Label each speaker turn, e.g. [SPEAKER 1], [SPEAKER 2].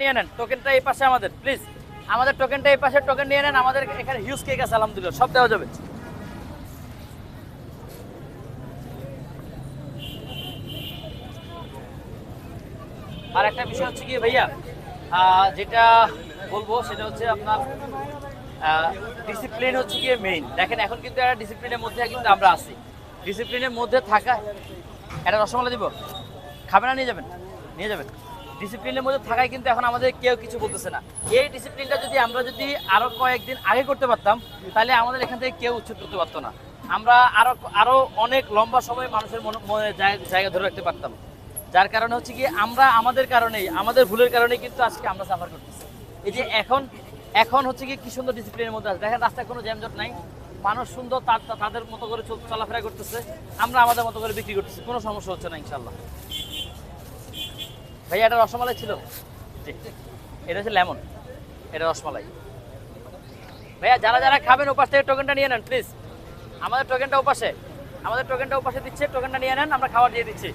[SPEAKER 1] নিয়ে নেন টোকেনটা এই পাশে আমাদের প্লিজ আমাদের টোকেনটা এই পাশে টোকেন নিয়ে নেন, আমাদের এখানে হিউজ কেক আছে, আলহামদুলিল্লাহ, সব দেওয়া যাবে। আর একটা বিষয় হচ্ছে কি ভাইয়া যেটা বলব সেটা হচ্ছে আপনার ডিসিপ্লিন হচ্ছে গিয়ে মেইন দেখেন, এখন কিন্তু একটা ডিসিপ্লিনের মধ্যে কিন্তু আমরা আছি। ডিসিপ্লিনের মধ্যে থাকা, একটা রসমালাই দিব। খাবে না, নিয়ে যাবেন নিয়ে যাবেন। ডিসিপ্লিনের মধ্যে থাকায় কিন্তু এখন আমাদের কেউ কিছু বলতেছে না। এই ডিসিপ্লিনটা যদি আমরা যদি আরও কয়েকদিন আগে করতে পারতাম, তাহলে আমাদের এখান থেকে কেউ উচ্ছেদ করতে পারতো না। আমরা আরও আরও অনেক লম্বা সময় মানুষের মনে জায়গা ধরে রাখতে পারতাম। যার কারণে হচ্ছে কি, আমরা আমাদের কারণেই, আমাদের ভুলের কারণে কিন্তু আজকে আমরা সাফার করতেছি। এই যে এখন এখন হচ্ছে কি কি সুন্দর ডিসিপ্লিনের মধ্যে আছে। দেখেন, রাস্তায় কোনো জ্যামজট নাই। মানুষ সুন্দর তাদের মতো করে চলাফেরা করতেছে। আমরা আমাদের মতো করে বিক্রি করতেছি। কোনো সমস্যা হচ্ছে না ইনশাল্লাহ ভাইয়া, এটা রসমালাই ছিল। এটা হচ্ছে লেমন। এটা রসমালাই। ভাইয়া, যারা যারা খাবেন ওপাশ থেকে টোকেনটা নিয়ে নেন প্লিজ আমাদের টোকেনটা ওপাশে। আমাদের টোকেনটা ওপাশে দিচ্ছে টোকেনটা নিয়ে নেন, আমরা খাবার দিয়ে দিচ্ছি।